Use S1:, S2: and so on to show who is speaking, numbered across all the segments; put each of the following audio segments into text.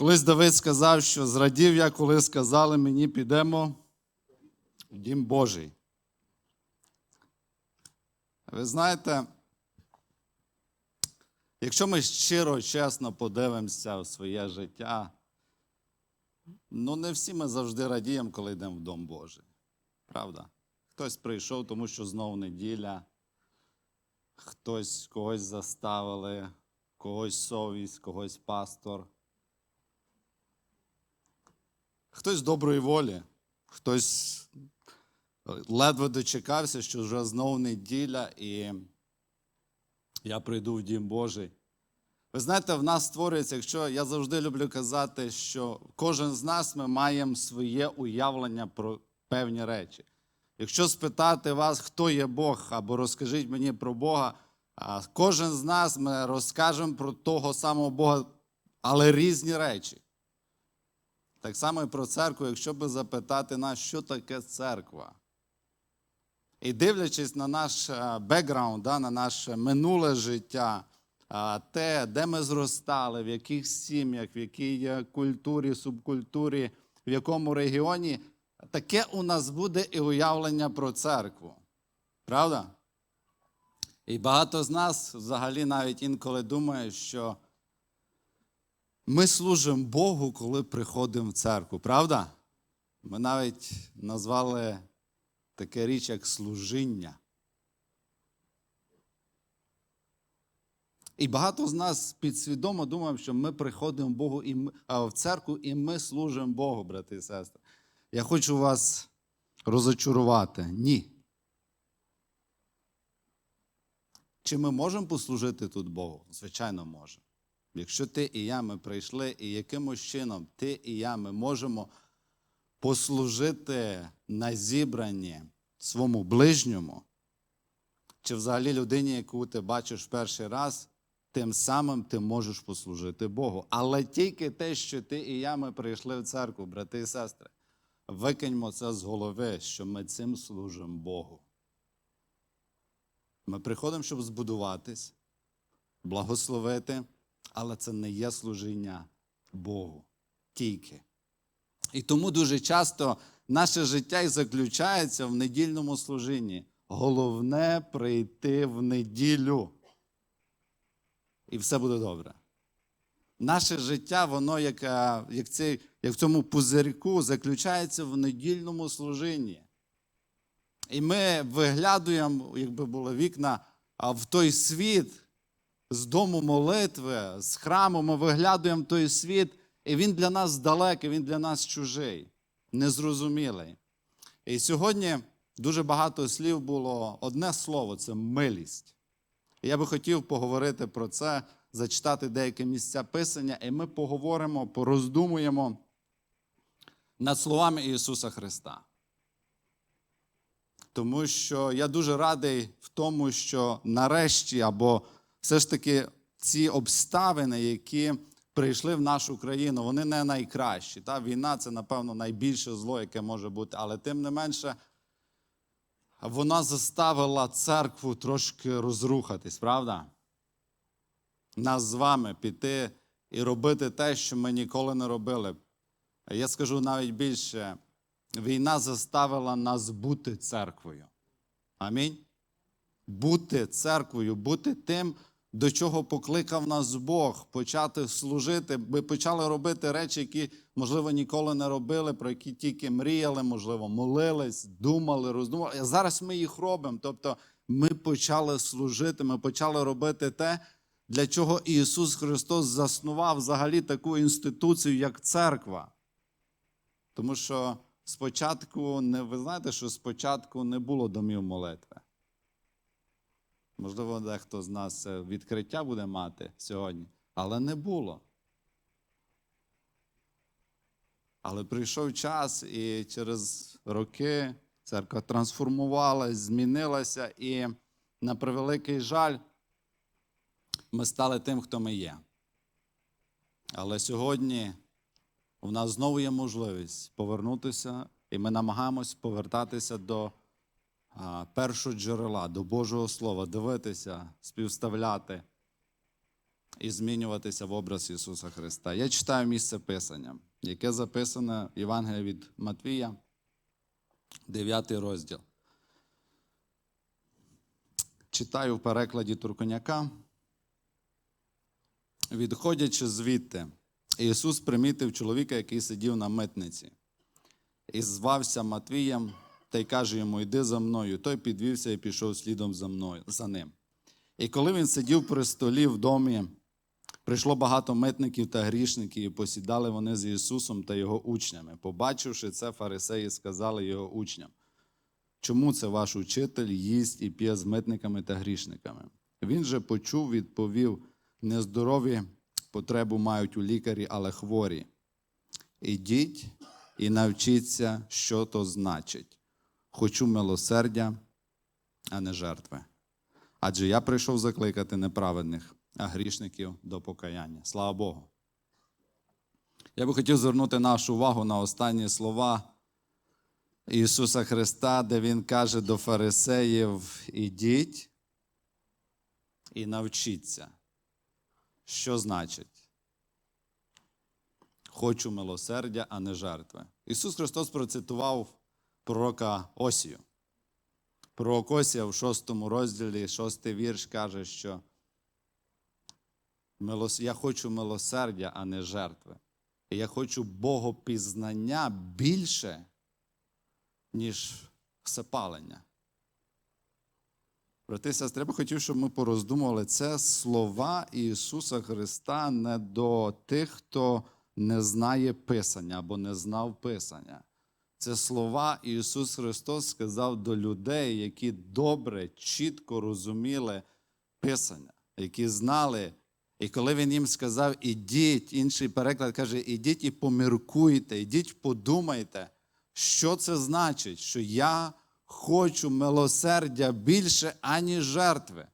S1: Колись Давид сказав, що зрадів я, коли сказали мені, підемо в дім Божий. Ви знаєте, якщо ми щиро, чесно подивимося в своє життя, ну не всі ми завжди радіємо, коли йдемо в Дом Божий. Правда? Хтось прийшов, тому що знову неділя, хтось когось заставили, когось совість, когось пастор. Хтось з доброї волі, хтось ледве дочекався, що вже знову неділя, і я прийду в Дім Божий. Ви знаєте, в нас створюється, якщо я завжди люблю казати, що кожен з нас ми маємо своє уявлення про певні речі. Якщо спитати вас, хто є Бог, або розкажіть мені про Бога, кожен з нас ми розкажемо про того самого Бога, але різні речі. Так само і про церкву, якщо би запитати нас, що таке церква. І дивлячись на наш е, бекграунд, на наше минуле життя, те, де ми зростали, в яких сім'ях, в якій е, культурі, субкультурі, в якому регіоні, таке у нас буде і уявлення про церкву. Правда? І багато з нас взагалі навіть інколи думає, що ми служимо Богу, коли приходимо в церкву, правда? Ми навіть назвали таке річ, як служіння. І багато з нас підсвідомо думаємо, що ми приходимо Богу і в церкву, і ми служимо Богу, брати і сестри. Я хочу вас розочарувати. Ні. Чи ми можемо послужити тут Богу? Звичайно, можемо. Якщо ти і я ми прийшли, і якимось чином ти і я ми можемо послужити на зібранні своєму ближньому, чи взагалі людині, яку ти бачиш в перший раз, тим самим ти можеш послужити Богу. Але тільки те, що ти і я ми прийшли в церкву, брати і сестри, викиньмо це з голови, що ми цим служимо Богу. Ми приходимо, щоб збудуватись, благословити, але це не є служіння Богу. Тільки. І тому дуже часто наше життя і заключається в недільному служінні. Головне прийти в неділю. І все буде добре. Наше життя, воно як, е, як, цей, як в цьому пузирьку, заключається в недільному служінні. І ми виглядуємо, якби були вікна, в той світ з дому молитви, з храму, ми виглядуємо той світ, і він для нас далекий, він для нас чужий, незрозумілий. І сьогодні дуже багато слів було одне слово це милість. І я би хотів поговорити про це, зачитати деякі місця писання, і ми поговоримо, пороздумуємо над словами Ісуса Христа. Тому що я дуже радий в тому, що нарешті, або все ж таки ці обставини, які прийшли в нашу країну, вони не найкращі. Та? Війна це, напевно, найбільше зло, яке може бути. Але тим не менше, вона заставила церкву трошки розрухатись, правда? Нас з вами піти і робити те, що ми ніколи не робили. Я скажу навіть більше, війна заставила нас бути церквою. Амінь. Бути церквою, бути тим, до чого покликав нас Бог, почати служити. Ми почали робити речі, які, можливо, ніколи не робили, про які тільки мріяли, можливо, молились, думали, роздумували. А зараз ми їх робимо. Тобто ми почали служити, ми почали робити те, для чого Ісус Христос заснував взагалі таку інституцію, як церква. Тому що спочатку, не, ви знаєте, що спочатку не було домів молитви. Можливо, дехто з нас відкриття буде мати сьогодні, але не було. Але прийшов час, і через роки церква трансформувалась, змінилася, і на превеликий жаль, ми стали тим, хто ми є. Але сьогодні у нас знову є можливість повернутися, і ми намагаємось повертатися до а, першого джерела, до Божого Слова, дивитися, співставляти. і змінюватися в образ Ісуса Христа. Я читаю місце Писання, яке записане в Євангелії від Матвія, 9 розділ. Читаю в перекладі Турконяка. Відходячи звідти, Ісус примітив чоловіка, який сидів на митниці, і звався Матвієм та й каже йому: Йди за мною. Той підвівся і пішов слідом за мною за ним. І коли він сидів при столі в домі, прийшло багато митників та грішників, і посідали вони з Ісусом та його учнями. Побачивши це, фарисеї сказали його учням. Чому це ваш учитель їсть і п'є з митниками та грішниками? Він же почув, відповів: нездорові потребу мають у лікарі, але хворі. Ідіть і навчіться, що то значить. Хочу милосердя, а не жертви. Адже я прийшов закликати неправедних, а грішників до покаяння. Слава Богу. Я би хотів звернути нашу увагу на останні слова Ісуса Христа, де Він каже до фарисеїв: ідіть і навчіться. Що значить? Хочу милосердя, а не жертви. Ісус Христос процитував пророка Осію. Пророк Осія в шостому розділі, шостий вірш каже, що я хочу милосердя, а не жертви. І я хочу богопізнання більше, ніж всепалення. Брати сестри, я хотів, щоб ми пороздумували. Це слова Ісуса Христа не до тих, хто не знає Писання або не знав Писання. Це слова Ісус Христос сказав до людей, які добре, чітко розуміли Писання, які знали. І коли Він їм сказав, ідіть, інший переклад каже, ідіть і поміркуйте, ідіть, подумайте, що це значить, що я хочу милосердя більше, аніж жертви.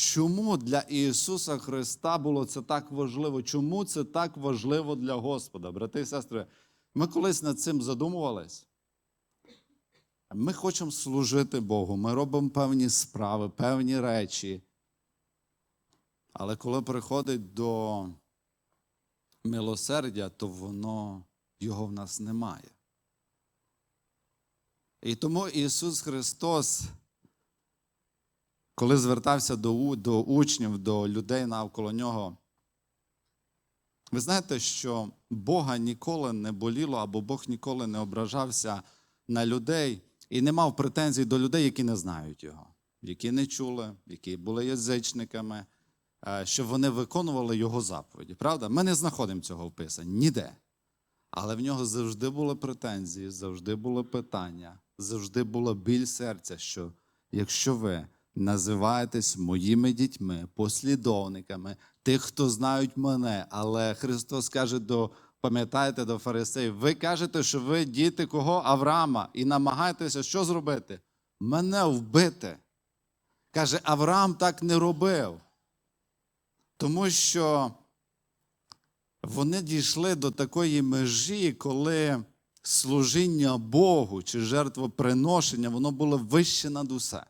S1: Чому для Ісуса Христа було це так важливо? Чому це так важливо для Господа? Брати і сестри, ми колись над цим задумувались. Ми хочемо служити Богу, ми робимо певні справи, певні речі. Але коли приходить до милосердя, то воно його в нас немає. І тому Ісус Христос, коли звертався до, до учнів, до людей навколо нього, ви знаєте, що Бога ніколи не боліло, або Бог ніколи не ображався на людей і не мав претензій до людей, які не знають його, які не чули, які були язичниками, е, щоб вони виконували його заповіді. Правда? Ми не знаходимо цього в Писанні ніде. Але в нього завжди були претензії, завжди були питання, завжди була біль серця, що якщо ви називаєтесь моїми дітьми, послідовниками, тих, хто знають мене, але Христос каже до, пам'ятаєте, до фарисеїв, ви кажете, що ви діти кого? Авраама, і намагаєтеся що зробити? Мене вбити. Каже, Авраам так не робив. Тому що вони дійшли до такої межі, коли служіння Богу чи жертвоприношення, воно було вище над усе.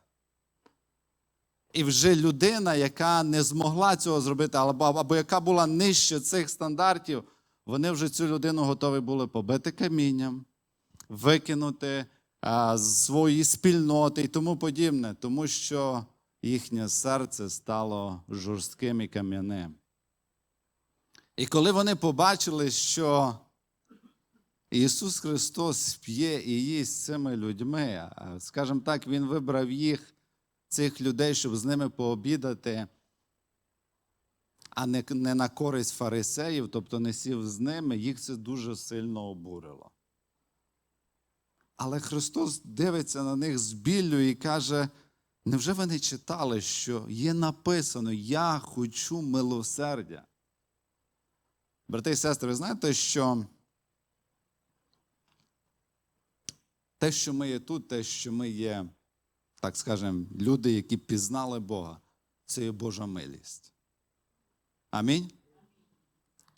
S1: І вже людина, яка не змогла цього зробити, або, або яка була нижче цих стандартів, вони вже цю людину готові були побити камінням, викинути а, з своєї спільноти і тому подібне, тому що їхнє серце стало жорстким і кам'яним. І коли вони побачили, що Ісус Христос п'є і їсть з цими людьми, скажімо так, Він вибрав їх, цих людей, щоб з ними пообідати, а не, не на користь фарисеїв, тобто не сів з ними, їх це дуже сильно обурило. Але Христос дивиться на них з біллю і каже: невже ви не читали, що є написано: Я хочу милосердя? Брати і сестри, ви знаєте, що те, що ми є тут, те, що ми є, так скажемо, люди, які пізнали Бога, це є Божа милість. Амінь.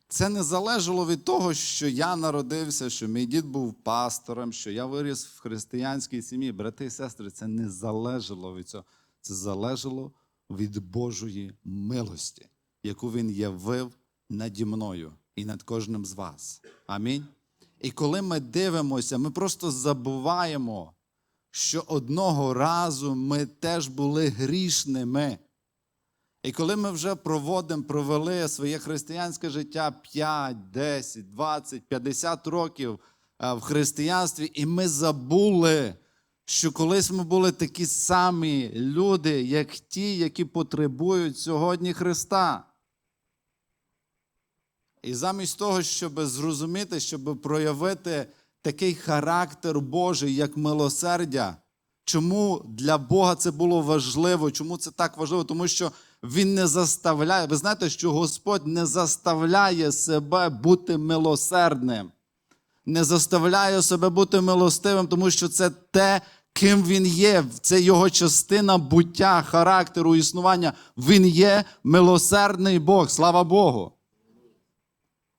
S1: Це не залежало від того, що я народився, що мій дід був пастором, що я виріс в християнській сім'ї. Брати і сестри, це не залежало від цього. Це залежало від Божої милості, яку Він явив наді мною і над кожним з вас. Амінь. І коли ми дивимося, ми просто забуваємо, що одного разу ми теж були грішними. І коли ми вже проводимо, провели своє християнське життя 5, 10, 20, 50 років е, в християнстві, і ми забули, що колись ми були такі самі люди, як ті, які потребують сьогодні Христа. І замість того, щоб зрозуміти, щоб проявити такий характер Божий, як милосердя, чому для Бога це було важливо? Чому це так важливо? Тому що Він не заставляє. Ви знаєте, що Господь не заставляє себе бути милосердним, не заставляє себе бути милостивим, тому що це те, ким він є. Це його частина буття, характеру, існування. Він є милосердний Бог. Слава Богу.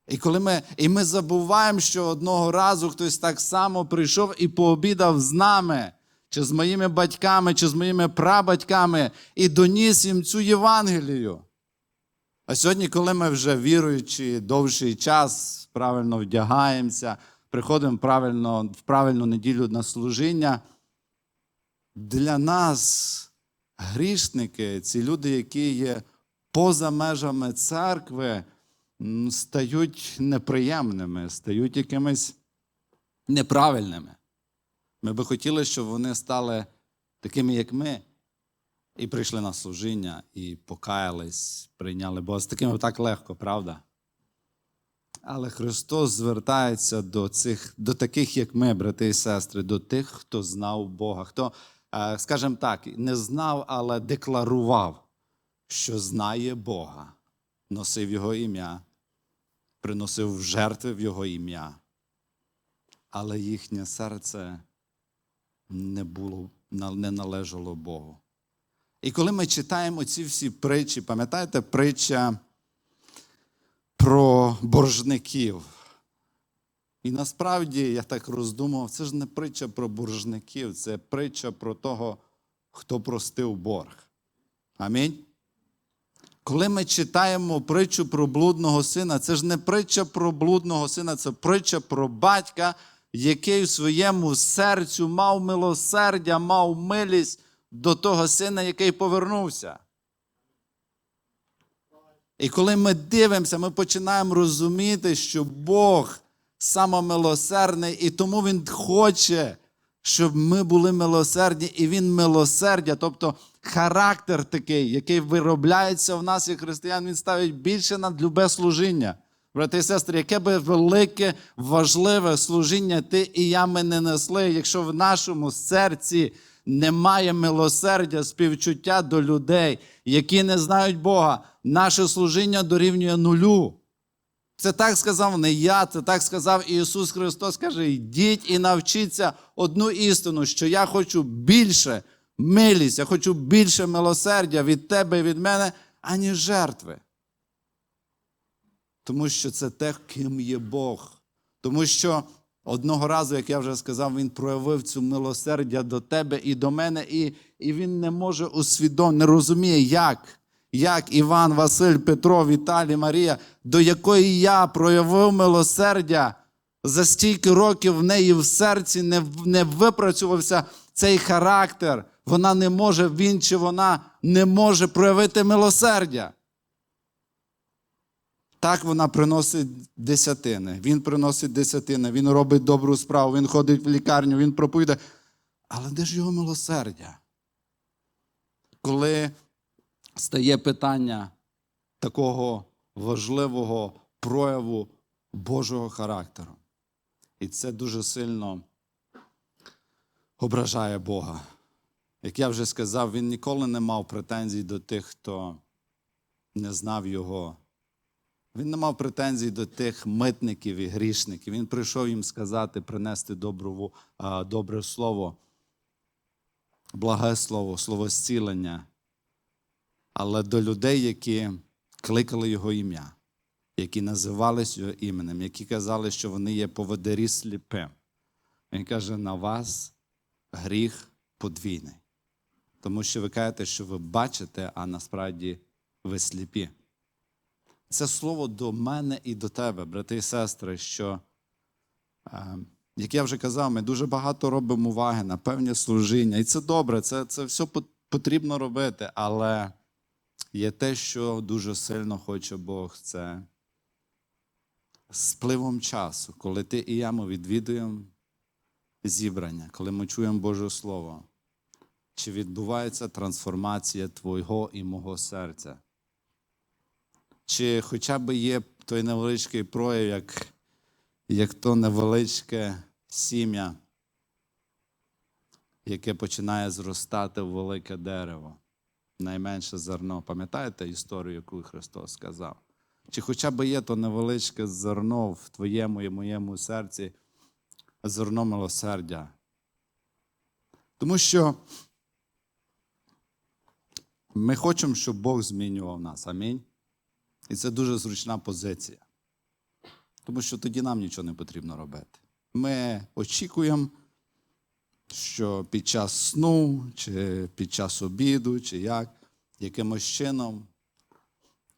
S1: І коли ми, і ми забуваємо, що одного разу хтось так само прийшов і пообідав з нами, чи з моїми батьками, чи з моїми прабатьками, і доніс їм цю Євангелію. А сьогодні, коли ми вже віруючи довший час, правильно вдягаємося, приходимо правильно, в правильну неділю на служіння, для нас грішники, ці люди, які є поза межами церкви, стають неприємними, стають якимись неправильними. Ми би хотіли, щоб вони стали такими, як ми, і прийшли на служіння, і покаялись, прийняли Бога. З такими так легко, правда? Але Христос звертається до цих, до таких, як ми, брати і сестри, до тих, хто знав Бога, хто, е, скажімо так, не знав, але декларував, що знає Бога, носив Його ім'я, приносив жертви в Його ім'я. Але їхнє серце не було, не належало Богу. І коли ми читаємо ці всі притчі, пам'ятаєте притча про боржників? І насправді, я так роздумував, це ж не притча про боржників, це притча про того, хто простив борг. Амінь. Коли ми читаємо притчу про блудного сина, це ж не притча про блудного сина, це притча про батька, який в своєму серцю мав милосердя, мав милість до того сина, який повернувся. І коли ми дивимося, ми починаємо розуміти, що Бог самомилосердний, і тому Він хоче, щоб ми були милосердні, і Він милосердя, тобто характер такий, який виробляється в нас, як християн, він ставить більше над любе служіння. Брати і сестри, яке би велике, важливе служіння ти і я ми не несли, якщо в нашому серці немає милосердя, співчуття до людей, які не знають Бога, наше служіння дорівнює нулю. Це так сказав не я, це так сказав Ісус Христос. Каже: йдіть і навчіться одну істину, що я хочу більше милість, я хочу більше милосердя від тебе і від мене, аніж жертви. Тому що це те, ким є Бог. Тому що одного разу, як я вже сказав, Він проявив цю милосердя до тебе і до мене, і і він не може усвідомити, не розуміє, як. Як Іван, Василь, Петро, Віталій, Марія, до якої я проявив милосердя, за стільки років в неї в серці не не випрацювався цей характер. Вона не може, він чи вона не може проявити милосердя. Так вона приносить десятини. Він приносить десятини, він робить добру справу, він ходить в лікарню, він проповідає. Але де ж його милосердя? Коли стає питання такого важливого прояву Божого характеру. І це дуже сильно ображає Бога. Як я вже сказав, він ніколи не мав претензій до тих, хто не знав його. Він не мав претензій до тих митників і грішників. Він прийшов їм сказати, принести добру, добре слово, благе слово, слово зцілення. Але до людей, які кликали його ім'я, які називались його іменем, які казали, що вони є поводирі сліпим. Він каже: на вас гріх подвійний. Тому що ви кажете, що ви бачите, а насправді ви сліпі. Це слово до мене і до тебе, брати і сестри, що, е, як я вже казав, ми дуже багато робимо уваги на певні служіння. І це добре, це, це все потрібно робити, але є те, що дуже сильно хоче Бог, це з часу, коли ти і я ми відвідуємо зібрання, коли ми чуємо Боже Слово, чи відбувається трансформація твого і мого серця? Чи хоча б є той невеличкий прояв, як, як то невеличке сім'я, яке починає зростати в велике дерево, найменше зерно. Пам'ятаєте історію, яку Христос сказав? Чи хоча б є то невеличке зерно в твоєму і моєму серці, зерно милосердя? Тому що ми хочемо, щоб Бог змінював нас. Амінь. І це дуже зручна позиція. Тому що тоді нам нічого не потрібно робити. Ми очікуємо, що під час сну, чи під час обіду, чи як, якимось чином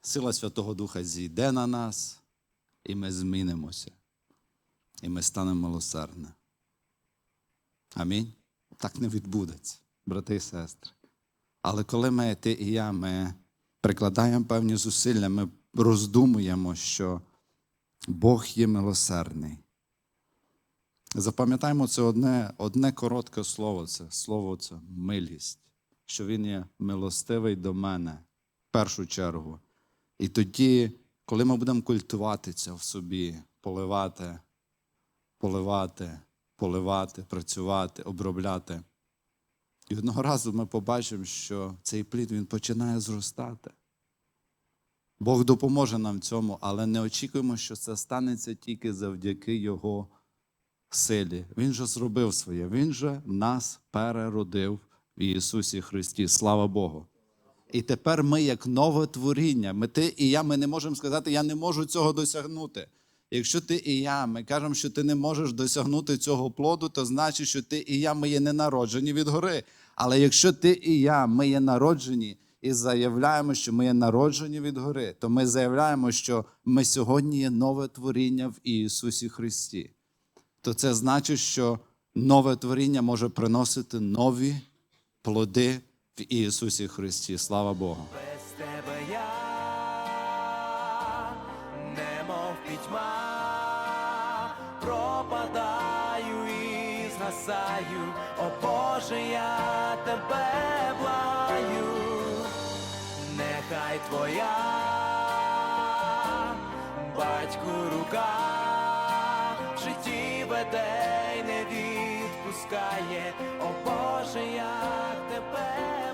S1: сила Святого Духа зійде на нас, і ми змінимося. І ми станемо милосердні. Амінь. Так не відбудеться, брати і сестри. Але коли ми, ти і я, ми прикладаємо певні зусилля, ми роздумуємо, що Бог є милосердний. Запам'ятаємо це одне, одне коротке слово, це слово це милість, що Він є милостивий до мене в першу чергу. І тоді, коли ми будемо культувати це в собі, поливати, поливати, поливати, працювати, обробляти. І одного разу ми побачимо, що цей плід він починає зростати. Бог допоможе нам в цьому, але не очікуємо, що це станеться тільки завдяки Його силі. Він же зробив своє, Він же нас переродив в Ісусі Христі. Слава Богу. І тепер ми, як нове творіння, ми ти і я, ми не можемо сказати, я не можу цього досягнути. Якщо ти і я, ми кажемо, що ти не можеш досягнути цього плоду, то значить, що ти і я ми є не народжені від гори. Але якщо ти і я, ми є народжені і заявляємо, що ми є народжені від гори, то ми заявляємо, що ми сьогодні є нове творіння в Ісусі Христі. То це значить, що нове творіння може приносити нові плоди в Ісусі Христі. Слава Богу.
S2: Без тебе я немов пітьма, пропадаю і згасаю, о Боже, я тебе благаю, нехай твоя батьку рука в житті веде й не відпускає, о Боже, як тебе